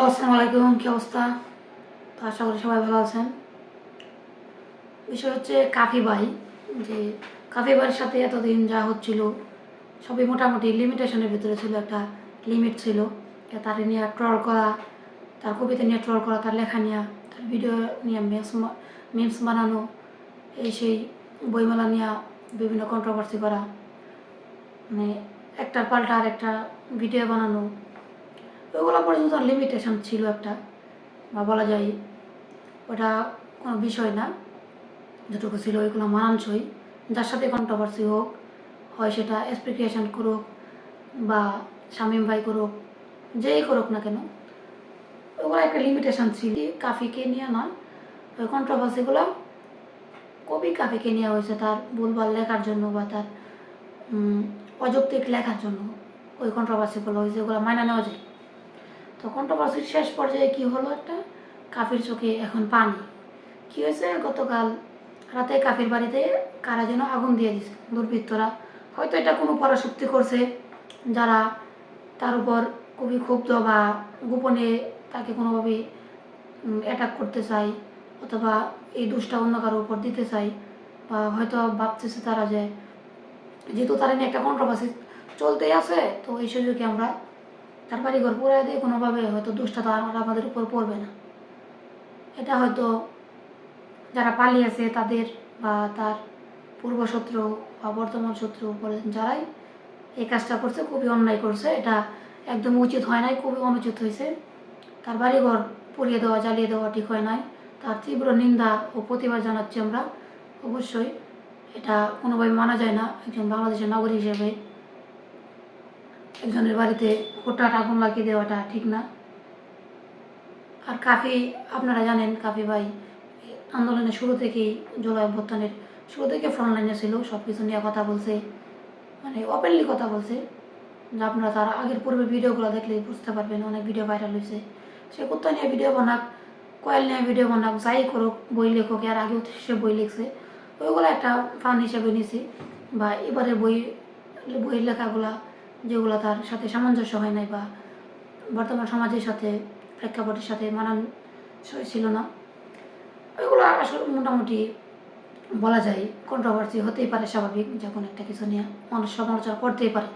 আসসালামু আলাইকুম, কী অবস্থা? তো আশা করি সবাই ভালো আছেন। বিষয় হচ্ছে কাফি বাই, যে কাফি বাইয়ের সাথে এতদিন যা হচ্ছিল, সবই মোটামুটি লিমিটেশনের ভিতরে ছিল, একটা লিমিট ছিল। তার নিয়ে ট্রল করা, তার কবিতা নিয়ে ট্রল করা, তার লেখা নিয়ে, তার ভিডিও নিয়ে মেমস মিমস বানানো, এই সেই বইমেলা নিয়ে বিভিন্ন কন্ট্রোভার্সি করা। মানে একটার পাল্টা আর একটা ভিডিও বানানো ওইগুলো পর্যন্ত লিমিটেশন ছিল একটা। বা বলা যায়, ওটা কোনো বিষয় না, যেটুকু ছিল ওইগুলো মানানসই। যার সাথে কন্ট্রোভার্সি হোক, হয় সেটা এক্সপ্লিকেশন করুক, বা শামীম ভাই করুক, যেই করুক না কেন, ওগুলো একটা লিমিটেশন ছিল। কাফিকে নিয়ে নয়, ওই কন্ট্রোভার্সিগুলো কবি কাফিকে নেওয়া হয়েছে তার ভুলভাল লেখার জন্য বা তার অযৌক্তিক লেখার জন্য। ওই কন্ট্রোভার্সিগুলো হয়েছে, ওগুলো মানা নেওয়া যায়। তো কন্ট্রোভার্সির শেষ পর্যায়ে কি হলো একটা? কাফির চোখে এখন পানি। কি হয়েছে? গতকাল রাতে কাফির বাড়িতে কারা যেন আগুন দিয়ে দিছে, দুর্বৃত্তরা। হয়তো এটা কোনো পরাশক্তি করছে যারা তার উপর খুবই ক্ষুব্ধ বা গোপনে তাকে কোনোভাবে অ্যাটাক করতে চায় অথবা এই দোষটা অন্য কারোর উপর দিতে চায় বা হয়তো ভাবতেছে তারা যে, যেহেতু তারা নিয়ে একটা কন্ট্রোভার্সি চলতেই আছে, তো এই সুযোগে আমরা তার বাড়িঘর পুরাই দিয়ে কোনোভাবে হয়তো দোষটা তো আর আমাদের উপর পড়বে না। এটা হয়তো যারা পালিয়েছে তাদের বা তার পূর্বশত্রু বা বর্তমান শত্রু বলেন যারাই এই কাজটা করছে, খুবই অন্যায় করছে। এটা একদম উচিত হয় নাই, খুবই অনুচিত হয়েছে। তার বাড়িঘর পুড়িয়ে দেওয়া, জ্বালিয়ে দেওয়া ঠিক হয় নাই। তার তীব্র নিন্দা ও প্রতিবাদ জানাচ্ছি আমরা। অবশ্যই এটা কোনোভাবে মানা যায় না। একজন বাংলাদেশের নাগরিক হিসেবে একজনের বাড়িতে হঠাৎ আগুন লাগিয়ে দেওয়াটা ঠিক না। আর কাফি, আপনারা জানেন কাফি ভাই, আন্দোলনের শুরু থেকেই জুলাই অভ্যুত্থানের শুরু থেকে ফ্রন্ট লাইনে ছিল সব কিছু নিয়ে কথা বলছে মানে ওপেনলি কথা বলছে। যে আপনারা তার আগের পূর্বে ভিডিওগুলো দেখলে বুঝতে পারবেন, অনেক ভিডিও ভাইরাল হয়েছে। সে কুত্তা নিয়ে ভিডিও বানাক, কয়েল নিয়ে ভিডিও বানাক, যাই করুক, বই লেখক, এর আগেও সে বই লিখছে। ওইগুলো একটা ফান হিসেবে নিয়েছি। বা এবারে বই, বইয়ের লেখাগুলা যেগুলো তার সাথে সামঞ্জস্য হয় নাই বা বর্তমান সমাজের সাথে, প্রেক্ষাপটের সাথে মানানসই ছিল না। ওইগুলো আসলে মোটামুটি বলা যায় কন্ট্রোভার্সি হতেই পারে, স্বাভাবিক যখন একটা কিছু নিয়ে মানুষ সমালোচনা করতেই পারে।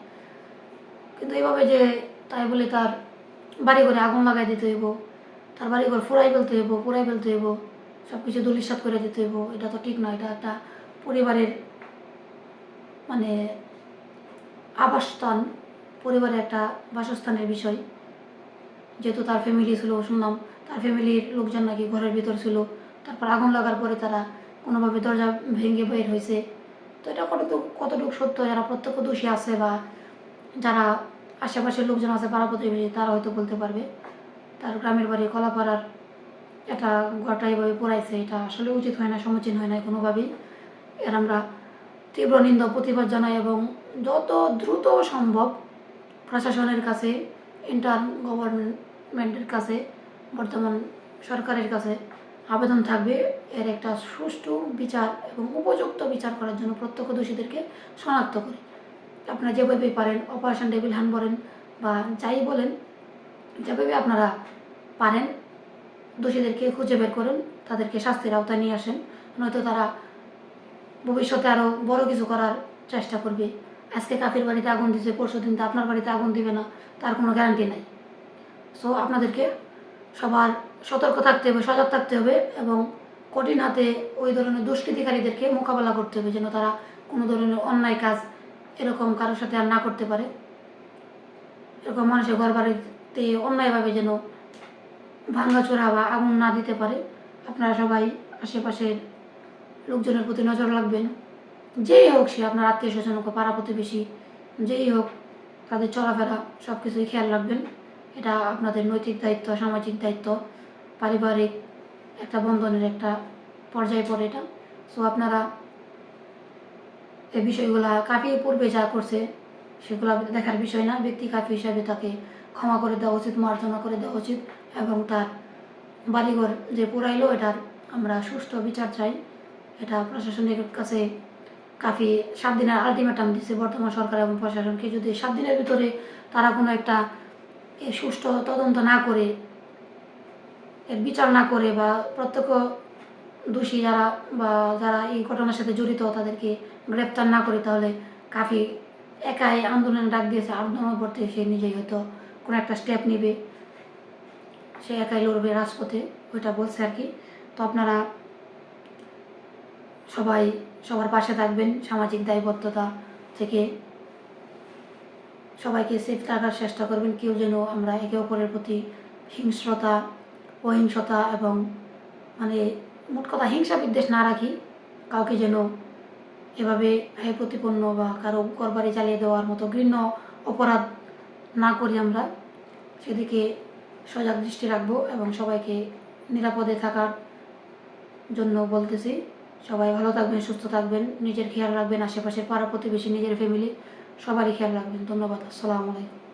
কিন্তু এইভাবে যে তাই বলে তার বাড়ি ঘরে আগুন লাগাই দিতে হইব, তার বাড়ি ঘর ফুরাই ফেলতে হইব, পুরাই ফেলতে হইব সব কিছু দুলিশাত করে দিতে হইব, এটা তো ঠিক নয় এটা একটা পরিবারের মানে আবাসস্থান পরিবারের একটা বাসস্থানের বিষয়। যেহেতু তার ফ্যামিলি ছিল, শুনলাম তার ফ্যামিলির লোকজন নাকি ঘরের ভিতর ছিল, তারপর আগুন লাগার পরে তারা কোনোভাবে দরজা ভেঙে বের হয়েছে। তো এটা কতটুকু কতটুকু সত্য? যারা প্রত্যক্ষদর্শী আছে বা যারা আশেপাশের লোকজন আছে পাড়া প্রতিবেশী, তারা হয়তো বলতে পারবে। তার গ্রামের বাড়ি কলাপাড়ার এটা ঘরটা এইভাবে পড়াইছে, এটা আসলে উচিত হয় না, সমীচীন হয় না কোনোভাবেই। এর আমরা তীব্র নিন্দা প্রতিবাদ জানাই এবং যত দ্রুত সম্ভব প্রশাসনের কাছে ইন্টার গভর্নমেন্টের কাছে, বর্তমান সরকারের কাছে আবেদন থাকবে। এর একটা সুষ্ঠু বিচার এবং উপযুক্ত বিচার করার জন্য প্রত্যক্ষদর্শীদেরকে শনাক্ত করে। আপনারা যেভাবে পারেন অপারেশন টেবিল হ্যান্ড বলেন বা যাই বলেন, যেভাবে আপনারা পারেন, দোষীদেরকে খুঁজে বের করুন, তাদেরকে শাস্তির আওতায় নিয়ে আসেন, নয়তো তারা ভবিষ্যতে আরও বড় কিছু করার চেষ্টা করবে। আজকে কাফির বাড়িতে আগুন দিচ্ছে পরশু দিন তো আপনার বাড়িতে আগুন দিবে না, তার কোনো গ্যারান্টি নাই। সো আপনাদেরকে সবার সতর্ক থাকতে হবে, সজাগ থাকতে হবে এবং কঠিন হাতে ওই ধরনের দুষ্কৃতিকারীদেরকে মোকাবেলা করতে হবে যেন তারা কোনো ধরনের অন্যায় কাজ এরকম কারোর সাথে আর না করতে পারে। এরকম মানুষের ঘর বাড়িতে অন্যায়ভাবে যেন ভাঙাচোরা বা আগুন না দিতে পারে। আপনারা সবাই আশেপাশের লোকজনের প্রতি নজর রাখবেন। যেই হোক সে আপনার আত্মীয় স্বজন হোক পাড়া প্রতিবেশী, যেই হোক তাদের চলাফেরা সব কিছুই খেয়াল রাখবেন। এটা আপনাদের নৈতিক দায়িত্ব, সামাজিক দায়িত্ব, পারিবারিক একটা বন্ধনের একটা পর্যায়ে পড়ে এটা। সো আপনারা এই বিষয়গুলা কাফিয়ে পূর্বে যা করছে, সেগুলো দেখার বিষয় না। ব্যক্তি কাফি হিসাবে তাকে ক্ষমা করে দেওয়া উচিত, মার্জনা করে দেওয়া উচিত এবং তার বাড়িঘর যে পুরাইলো এটার আমরা সুষ্ঠু বিচার চাই। এটা প্রশাসনের কাছে কাফি সাত দিনের আলটিমেটাম দিচ্ছে বর্তমান সরকার এবং প্রশাসনকে। যদি সাত দিনের ভিতরে তারা কোনো একটা সুষ্ঠু তদন্ত না করে, এর বিচার না করে বা প্রত্যক্ষ দোষী যারা বা যারা এই ঘটনার সাথে জড়িত তাদেরকে গ্রেপ্তার না করে, তাহলে কাফি একাই আন্দোলন ডাক দিয়েছে আন্দোলন করতে সে নিজেই হয়তো কোনো একটা স্টেপ নেবে। সে একাই লড়বে রাজপথে, ওইটা বলছে আর কি। তো আপনারা সবাই সবার পাশে থাকবেন সামাজিক দায়বদ্ধতা থেকে। সবাইকে সেফ থাকার চেষ্টা করবেন, কেউ যেন আমরা একে অপরের প্রতি হিংস্রতা, অহিংসতা এবং মানে মোট কথা হিংসা বিদ্বেষ না রাখি, কাউকে যেন এভাবে হাই প্রতিপন্ন বা কারও ঘরবাড়ি চালিয়ে দেওয়ার মতো ঘৃণ্য অপরাধ না করি আমরা। সেদিকে সজাগ দৃষ্টি রাখব এবং সবাইকে নিরাপদে থাকার জন্য বলতেছি। সবাই ভালো থাকবেন, সুস্থ থাকবেন, নিজের খেয়াল রাখবেন, আশেপাশের পাড়া প্রতিবেশী, নিজের ফ্যামিলি সবারই খেয়াল রাখবেন। ধন্যবাদ, আসসালামু আলাইকুম।